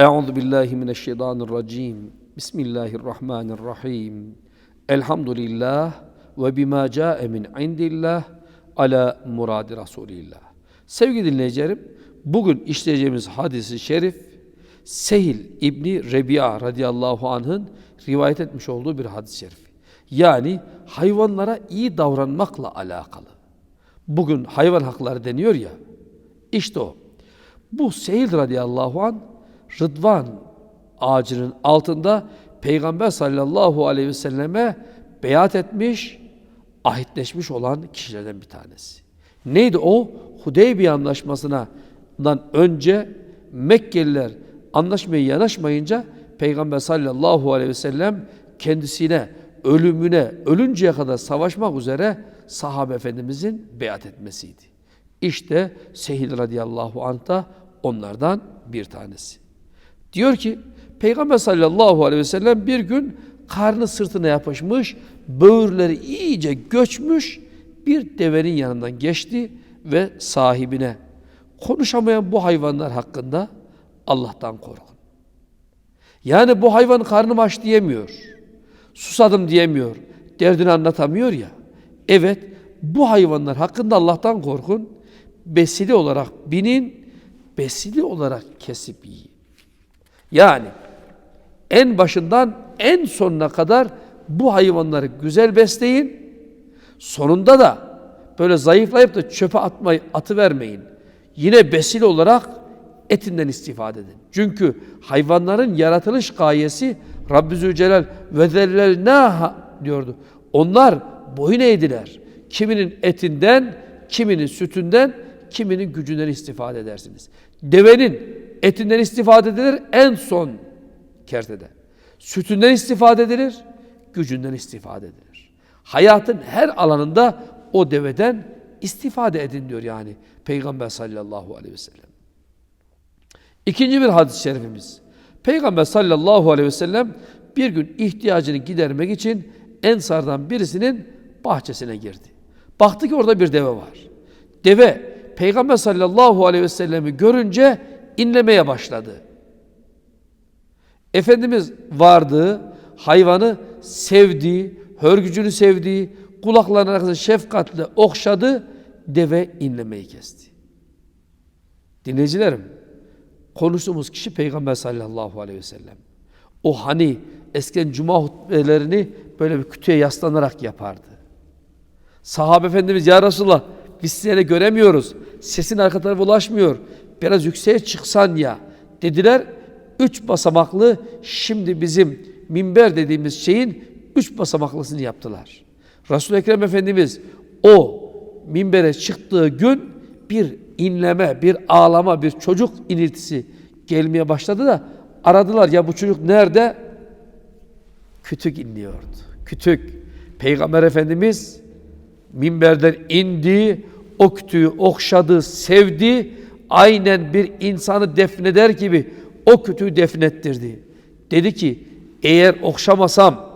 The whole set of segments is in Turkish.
Euzu billahi mineşşeytanirracim. Bismillahirrahmanirrahim. Elhamdülillah ve bima ca'e min indillah ala muradi Rasulillah. Sevgili dinleyicilerim, bugün işleyeceğimiz hadisi şerif Sehil İbni Rebi'a radıyallahu anh'ın rivayet etmiş olduğu bir hadis-i şerif. Yani hayvanlara iyi davranmakla alakalı. Bugün hayvan hakları deniyor ya, işte o. Bu Sehil radıyallahu an Rıdvan ağacının altında Peygamber sallallahu aleyhi ve selleme beyat etmiş, ahitleşmiş olan kişilerden bir tanesi. Neydi o? Hudeybiye anlaşmasından önce Mekkeliler anlaşmaya yanaşmayınca Peygamber sallallahu aleyhi ve sellem kendisine ölümüne, ölünceye kadar savaşmak üzere sahabe efendimizin beyat etmesiydi. İşte Sehil radıyallahu anh da onlardan bir tanesi. Diyor ki Peygamber sallallahu aleyhi ve sellem bir gün karnı sırtına yapışmış, böğürleri iyice göçmüş bir devenin yanından geçti ve sahibine konuşamayan bu hayvanlar hakkında Allah'tan korkun. Yani bu hayvan karnım aç diyemiyor. Susadım diyemiyor. Derdini anlatamıyor ya. Evet bu hayvanlar hakkında Allah'tan korkun. Besili olarak binin, besili olarak kesip yiyin. Yani en başından en sonuna kadar bu hayvanları güzel besleyin. Sonunda da böyle zayıflayıp da çöpe atmayı atı vermeyin. Yine besil olarak etinden istifade edin. Çünkü hayvanların yaratılış gayesi Rabbi Zülcelal ve zellelnaha diyordu. Onlar boyun eğdiler. Kiminin etinden, kiminin sütünden, kiminin gücünden istifade edersiniz. Devenin etinden istifade edilir en son kertede. Sütünden istifade edilir, gücünden istifade edilir. Hayatın her alanında o deveden istifade edin diyor yani Peygamber sallallahu aleyhi ve sellem. İkinci bir hadis-i şerifimiz. Peygamber sallallahu aleyhi ve sellem bir gün ihtiyacını gidermek için Ensardan birisinin bahçesine girdi. Baktı ki orada bir deve var. Deve Peygamber sallallahu aleyhi ve sellemi görünce inlemeye başladı. Efendimiz vardı, hayvanı sevdi, hörgücünü sevdi, kulaklarına arkasına şefkatle okşadı, deve inlemeyi kesti. Dinleyicilerim, konuştuğumuz kişi Peygamber sallallahu aleyhi ve sellem. O hani eskiden cuma hutbelerini böyle bir kütüye yaslanarak yapardı. Sahabe Efendimiz ya Resulallah biz seni göremiyoruz. Sesin arka tarafa ulaşmıyor. Biraz yükseğe çıksan ya dediler. Üç basamaklı şimdi bizim minber dediğimiz şeyin üç basamaklısını yaptılar. Resul-i Ekrem Efendimiz o minbere çıktığı gün bir inleme, bir ağlama, bir çocuk iniltisi gelmeye başladı da aradılar ya bu çocuk nerede? Kütük inliyordu. Kütük. Peygamber Efendimiz minberden indi, o kütüğü okşadı, sevdi. Aynen bir insanı defneder gibi o kütüğü defnettirdi. Dedi ki eğer okşamasam,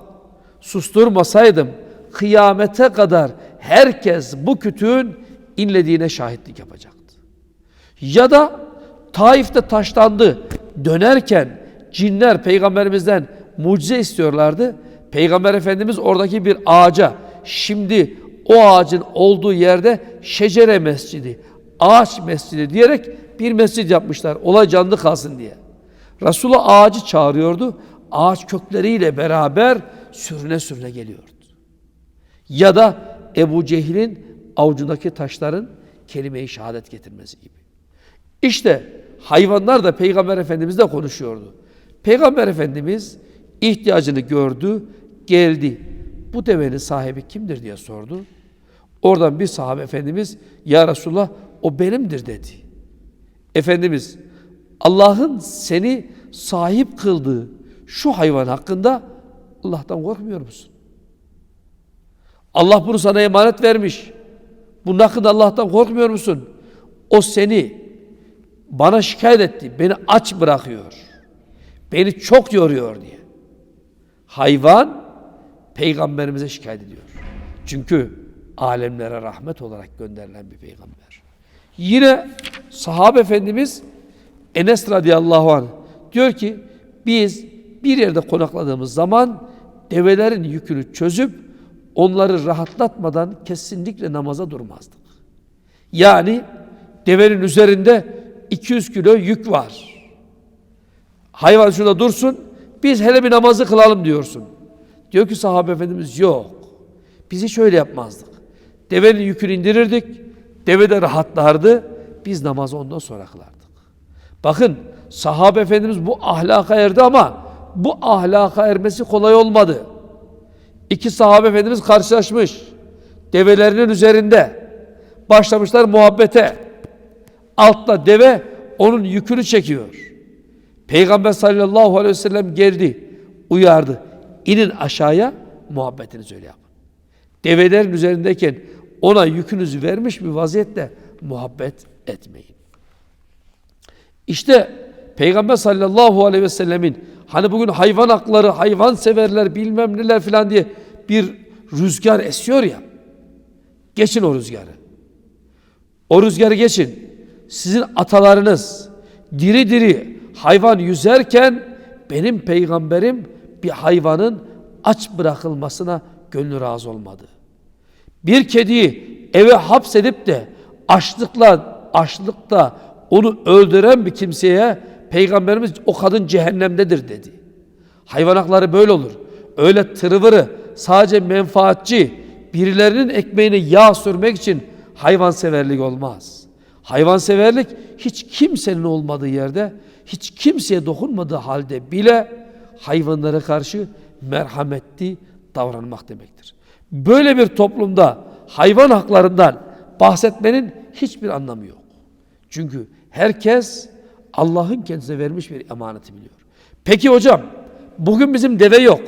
susturmasaydım kıyamete kadar herkes bu kütüğün inlediğine şahitlik yapacaktı. Ya da Taif'te taşlandı. Dönerken cinler peygamberimizden mucize istiyorlardı. Peygamber Efendimiz oradaki bir ağaca şimdi o ağacın olduğu yerde şecere mescidi, ağaç mescidi diyerek bir mescid yapmışlar. Olay canlı kalsın diye. Resulullah ağacı çağırıyordu. Ağaç kökleriyle beraber sürüne sürüne geliyordu. Ya da Ebu Cehil'in avucundaki taşların kelime-i şehadet getirmesi gibi. İşte hayvanlar da Peygamber Efendimizle konuşuyordu. Peygamber Efendimiz ihtiyacını gördü, geldi. Bu devenin sahibi kimdir diye sordu. Oradan bir sahabe Efendimiz Ya Resulullah o benimdir dedi. Efendimiz Allah'ın seni sahip kıldığı şu hayvan hakkında Allah'tan korkmuyor musun? Allah bunu sana emanet vermiş. Bunun hakkında Allah'tan korkmuyor musun? O seni bana şikayet etti. Beni aç bırakıyor. Beni çok yoruyor diye. Hayvan peygamberimize şikayet ediyor. Çünkü alemlere rahmet olarak gönderilen bir peygamber. Yine sahabe efendimiz Enes radıyallahu anh Diyor ki biz bir yerde konakladığımız zaman develerin yükünü çözüp onları rahatlatmadan kesinlikle namaza durmazdık. Yani devenin üzerinde 200 kilo yük var. Hayvan şurada dursun, biz hele bir namazı kılalım diyorsun. Diyor ki sahabe efendimiz yok. Biz hiç öyle yapmazdık. Devenin yükünü indirirdik, deve de rahatlardı, biz namazı ondan sonra kılardık. Bakın sahabe efendimiz bu ahlaka erdi ama bu ahlaka ermesi kolay olmadı. İki sahabe efendimiz karşılaşmış. Develerinin üzerinde. Başlamışlar muhabbete. Altta deve onun yükünü çekiyor. Peygamber sallallahu aleyhi ve sellem geldi. Uyardı. İnin aşağıya muhabbetinizi öyle yapın. Develerin üzerindeyken ona yükünüzü vermiş bir vaziyette muhabbet etmeyin. İşte Peygamber sallallahu aleyhi ve sellemin hani bugün hayvan hakları, hayvan severler bilmem neler filan diye bir rüzgar esiyor ya. Geçin o rüzgarı. O rüzgarı geçin. Sizin atalarınız diri diri hayvan yüzerken benim peygamberim bir hayvanın aç bırakılmasına gönlü razı olmadı. Bir kediyi eve hapsedip de açlıkla açlıkta onu öldüren bir kimseye peygamberimiz o kadın cehennemdedir dedi. Hayvan hakları böyle olur. Öyle tırvırı sadece menfaatçi birilerinin ekmeğine yağ sürmek için hayvanseverlik olmaz. Hayvanseverlik hiç kimsenin olmadığı yerde, hiç kimseye dokunmadığı halde bile hayvanlara karşı merhametli davranmak demektir. Böyle bir toplumda hayvan haklarından bahsetmenin hiçbir anlamı yok. Çünkü herkes Allah'ın kendisine vermiş bir emaneti biliyor. Peki hocam, bugün bizim deve yok,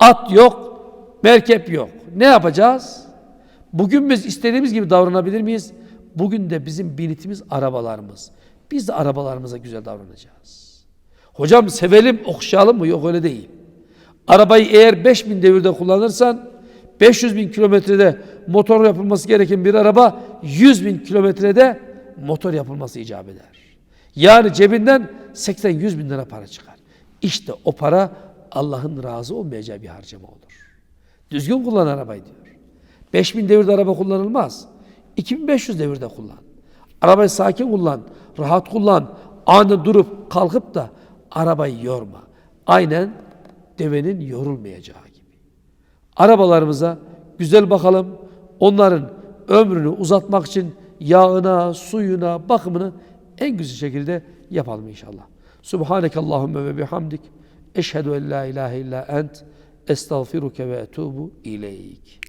at yok, merkep yok. Ne yapacağız? Bugün biz istediğimiz gibi davranabilir miyiz? Bugün de bizim binitimiz arabalarımız. Biz de arabalarımıza güzel davranacağız. Hocam sevelim, okşayalım mı? Yok öyle değil. Arabayı eğer 5000 devirde kullanırsan 500 bin kilometrede motor yapılması gereken bir araba 100 bin kilometrede motor yapılması icap eder. Yani cebinden 80-100 bin lira para çıkar. İşte o para Allah'ın razı olmayacağı bir harcama olur. Düzgün kullan arabayı diyor. 5000 devirde araba kullanılmaz. 2500 devirde kullan. Arabayı sakin kullan, rahat kullan. Anında durup kalkıp da arabayı yorma. Aynen devenin yorulmayacağı. Arabalarımıza güzel bakalım. Onların ömrünü uzatmak için yağına, suyuna, bakımını en güzel şekilde yapalım inşallah. Subhaneke ve bihamdik. Eşhedü en la ilahe illa ent. Estağfiruke ve etubu ileyk.